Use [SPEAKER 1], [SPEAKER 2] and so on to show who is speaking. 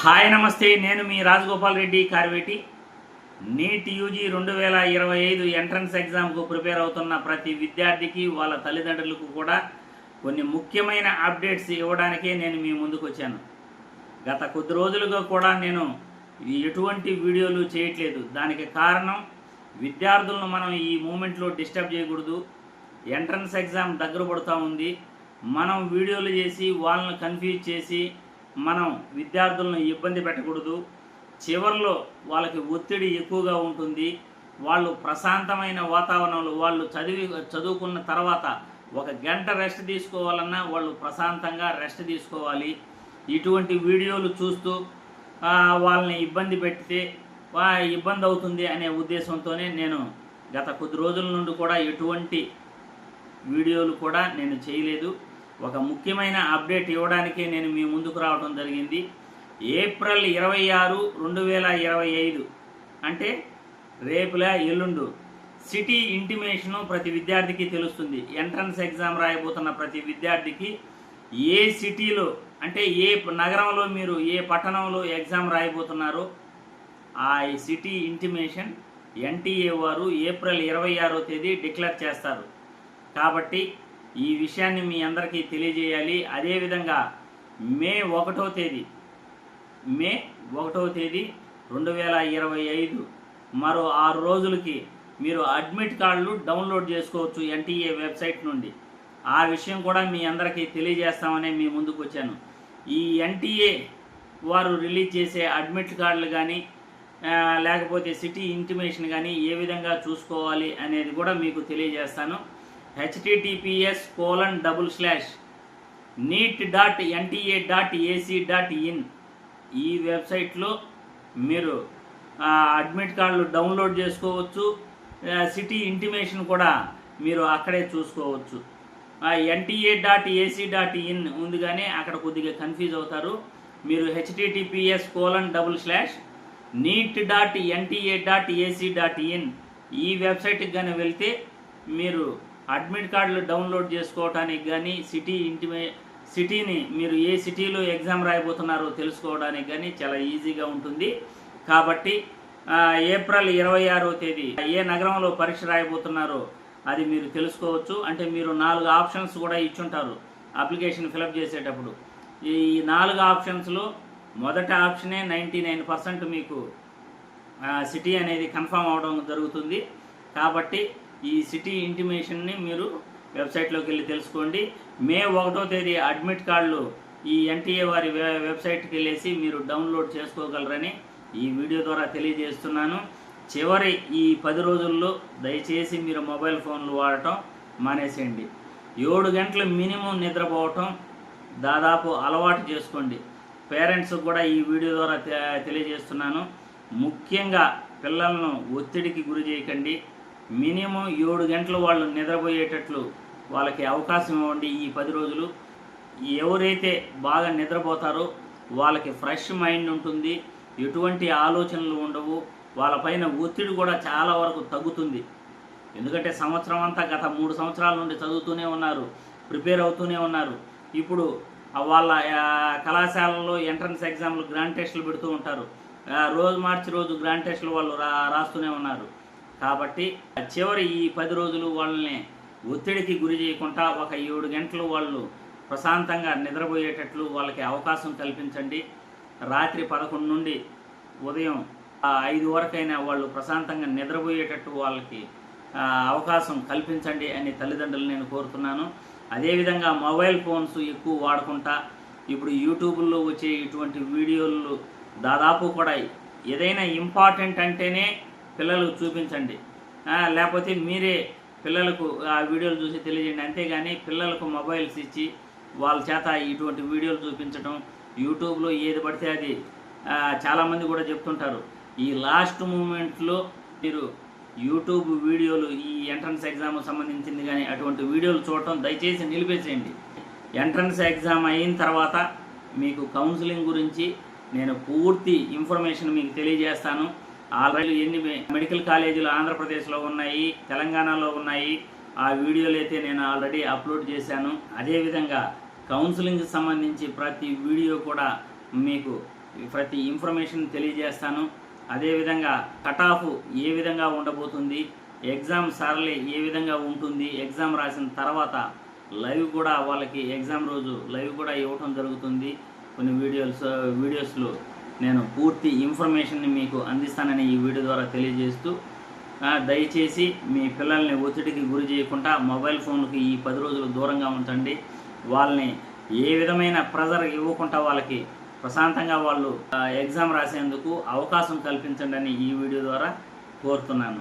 [SPEAKER 1] Hi నమస్తే నేను మీ రాజగోపాల్ రెడ్డి కార్వేటి. నీట్ యూజీ రెండు వేల ఇరవై ఐదు ఎంట్రన్స్ ఎగ్జామ్కు ప్రిపేర్ అవుతున్న ప్రతి విద్యార్థికి వాళ్ళ తల్లిదండ్రులకు కూడా కొన్ని ముఖ్యమైన అప్డేట్స్ ఇవ్వడానికే నేను మీ ముందుకు వచ్చాను. గత కొద్ది రోజులుగా కూడా నేను ఎటువంటి వీడియోలు చేయట్లేదు. దానికి కారణం విద్యార్థులను మనం ఈ మూమెంట్లో డిస్టర్బ్ చేయకూడదు. ఎంట్రన్స్ ఎగ్జామ్ దగ్గర పడుతూ ఉంది. మనం వీడియోలు చేసి వాళ్ళని కన్ఫ్యూజ్ చేసి మనం విద్యార్థులను ఇబ్బంది పెట్టకూడదు. చివరిలో వాళ్ళకి ఒత్తిడి ఎక్కువగా ఉంటుంది. వాళ్ళు ప్రశాంతమైన వాతావరణంలో వాళ్ళు చదివి చదువుకున్న తర్వాత ఒక గంట రెస్ట్ తీసుకోవాలన్నా వాళ్ళు ప్రశాంతంగా రెస్ట్ తీసుకోవాలి. ఇటువంటి వీడియోలు చూస్తూ వాళ్ళని ఇబ్బంది పెడితే ఇబ్బంది అవుతుంది అనే ఉద్దేశంతోనే నేను గత కొద్ది రోజుల నుండి కూడా ఎటువంటి వీడియోలు కూడా నేను చేయలేదు. ఒక ముఖ్యమైన అప్డేట్ ఇవ్వడానికే నేను మీ ముందుకు రావడం జరిగింది. ఏప్రిల్ ఇరవై ఆరు రెండు వేల ఇరవై ఐదు. అంటే రేపులా ఎల్లుండు. సిటీ ఇంటిమేషను ప్రతి విద్యార్థికి తెలుస్తుంది. ఎంట్రన్స్ ఎగ్జామ్ రాయబోతున్న ప్రతి విద్యార్థికి ఏ సిటీలో అంటే ఏ నగరంలో మీరు ఏ పట్టణంలో ఎగ్జామ్ రాయబోతున్నారో ఆ సిటీ ఇంటిమేషన్ ఎన్టీఏ వారు ఏప్రిల్ ఇరవై ఆరో తేదీ డిక్లేర్ చేస్తారు. కాబట్టి ఈ విషయాన్ని మీ అందరికీ తెలియజేయాలి. అదేవిధంగా మే ఒకటో తేదీ మే ఒకటో తేదీ రెండు వేల ఇరవై ఐదు మరో ఆరు రోజులకి మీరు అడ్మిట్ కార్డులు డౌన్లోడ్ చేసుకోవచ్చు ఎన్టీఏ వెబ్సైట్ నుండి. ఆ విషయం కూడా మీ అందరికీ తెలియజేస్తామని మీ ముందుకు వచ్చాను. ఈ ఎన్టీఏ వారు రిలీజ్ చేసే అడ్మిట్ కార్డులు కానీ లేకపోతే సిటీ ఇంటిమేషన్ కానీ ఏ విధంగా చూసుకోవాలి అనేది కూడా మీకు తెలియజేస్తాను. Https colon double slash NEET dot NTA dot AC dot in ఈ వెబ్సైట్లో మీరు అడ్మిట్ కార్డులు డౌన్లోడ్ చేసుకోవచ్చు. సిటీ ఇంటిమేషన్ కూడా మీరు అక్కడే చూసుకోవచ్చు. NTA dot AC dot in ఉంది కానీ అక్కడ కొద్దిగా కన్ఫ్యూజ్ అవుతారు. మీరు https colon double slash NEET dot NTA dot AC dot in ఈ వెబ్సైట్కి కానీ వెళ్తే మీరు అడ్మిట్ కార్డులు డౌన్లోడ్ చేసుకోవడానికి కానీ సిటీ ఇంటిమే సిటీని మీరు ఏ సిటీలో ఎగ్జామ్ రాయబోతున్నారో తెలుసుకోవడానికి కానీ చాలా ఈజీగా ఉంటుంది. కాబట్టి ఏప్రిల్ ఇరవై ఆరో తేదీ ఏ నగరంలో పరీక్ష రాయబోతున్నారో అది మీరు తెలుసుకోవచ్చు. అంటే మీరు నాలుగు ఆప్షన్స్ కూడా ఇచ్చుంటారు అప్లికేషన్ ఫిలప్ చేసేటప్పుడు. ఈ నాలుగు ఆప్షన్స్లో మొదటి ఆప్షనే నైంటీ నైన్ పర్సెంట్ మీకు సిటీ అనేది కన్ఫర్మ్ అవడం జరుగుతుంది. కాబట్టి ఈ సిటీ ఇంటిమేషన్ని మీరు వెబ్సైట్లోకి వెళ్ళి తెలుసుకోండి. మే ఒకటో తేదీ అడ్మిట్ కార్డులు ఈ ఎన్టీఏ వారి వె- వెబ్సైట్కి వెళ్ళేసి మీరు డౌన్లోడ్ చేసుకోగలరని ఈ వీడియో ద్వారా తెలియజేస్తున్నాను. చివరి ఈ పది రోజుల్లో దయచేసి మీరు మొబైల్ ఫోన్లు వాడటం మానేసేయండి. ఏడు గంటలు మినిమం నిద్రపోవటం దాదాపు అలవాటు చేసుకోండి. పేరెంట్స్ కూడా ఈ వీడియో ద్వారా తెలియజేస్తున్నాను. ముఖ్యంగా పిల్లలను ఒత్తిడికి గురి చేయకండి. మినిమం ఏడు గంటలు వాళ్ళు నిద్రపోయేటట్లు వాళ్ళకి అవకాశం ఇవ్వండి ఈ పది రోజులు. ఎవరైతే బాగా నిద్రపోతారో వాళ్ళకి ఫ్రెష్ మైండ్ ఉంటుంది ఎటువంటి ఆలోచనలు ఉండవు వాళ్ళపైన ఒత్తిడి కూడా చాలా వరకు తగ్గుతుంది. ఎందుకంటే సంవత్సరం అంతా గత మూడు సంవత్సరాల నుండి చదువుతూనే ఉన్నారు ప్రిపేర్ అవుతూనే ఉన్నారు. ఇప్పుడు వాళ్ళ కళాశాలల్లో కళాశాలలో ఎంట్రన్స్ ఎగ్జామ్లు గ్రాండ్ టెస్టులు పెడుతూ ఉంటారు. రోజు మార్చి రోజు గ్రాండ్ టెస్టులు వాళ్ళు రా రాస్తూనే ఉన్నారు. కాబట్టి చివరి ఈ పది రోజులు వాళ్ళని ఒత్తిడికి గురి చేయకుండా ఒక ఏడు గంటలు వాళ్ళు ప్రశాంతంగా నిద్రపోయేటట్లు వాళ్ళకి అవకాశం కల్పించండి. రాత్రి పదకొండు నుండి ఉదయం ఐదు వరకైనా వాళ్ళు ప్రశాంతంగా నిద్రపోయేటట్టు వాళ్ళకి అవకాశం కల్పించండి అని తల్లిదండ్రులు నేను కోరుతున్నాను. అదేవిధంగా మొబైల్ ఫోన్స్ ఎక్కువ వాడకుండా ఇప్పుడు యూట్యూబ్లో వచ్చే ఇటువంటి వీడియోలు దాదాపు కూడా ఏదైనా ఇంపార్టెంట్ అంటేనే పిల్లలకు చూపించండి. లేకపోతే మీరే పిల్లలకు ఆ వీడియోలు చూసి తెలియజేయండి. అంతేగాని పిల్లలకు మొబైల్స్ ఇచ్చి వాళ్ళ చేత ఇటువంటి వీడియోలు చూపించడం యూట్యూబ్లో ఏది పడితే అది చాలామంది కూడా చెప్తుంటారు. ఈ లాస్ట్ మూమెంట్లో మీరు యూట్యూబ్ వీడియోలు ఈ ఎంట్రన్స్ ఎగ్జామ్ సంబంధించింది కానీ అటువంటి వీడియోలు చూడటం దయచేసి నిలిపేసేయండి ఎంట్రన్స్ ఎగ్జామ్ అయిన తర్వాత మీకు కౌన్సిలింగ్ గురించి నేను పూర్తి ఇన్ఫర్మేషన్ మీకు తెలియజేస్తాను. ఆల్రెడీ ఎన్ని మెడికల్ కాలేజీలు ఆంధ్రప్రదేశ్లో ఉన్నాయి తెలంగాణలో ఉన్నాయి. ఆ వీడియోలు అయితే నేను ఆల్రెడీ అప్లోడ్ చేశాను. అదేవిధంగా కౌన్సిలింగ్కి సంబంధించి ప్రతి వీడియో కూడా మీకు ప్రతి ఇన్ఫర్మేషన్ తెలియజేస్తాను. అదేవిధంగా కట్ ఆఫ్ ఏ విధంగా ఉండబోతుంది ఎగ్జామ్ సార్లే ఏ విధంగా ఉంటుంది ఎగ్జామ్ రాసిన తర్వాత లైవ్ కూడా వాళ్ళకి ఎగ్జామ్ రోజు లైవ్ కూడా ఇవ్వటం జరుగుతుంది. కొన్ని వీడియోస్ వీడియోస్లో నేను పూర్తి ఇన్ఫర్మేషన్ని మీకు అందిస్తానని ఈ వీడియో ద్వారా తెలియజేస్తూ దయచేసి మీ పిల్లల్ని ఒత్తిడికి గురి చేయకుండా మొబైల్ ఫోన్కి ఈ పది రోజులు దూరంగా ఉంచండి. వాళ్ళని ఏ విధమైన ప్రెజర్ ఇవ్వకుండా వాళ్ళకి ప్రశాంతంగా వాళ్ళు ఎగ్జామ్ రాసేందుకు అవకాశం కల్పించండి అని ఈ వీడియో ద్వారా కోరుతున్నాను.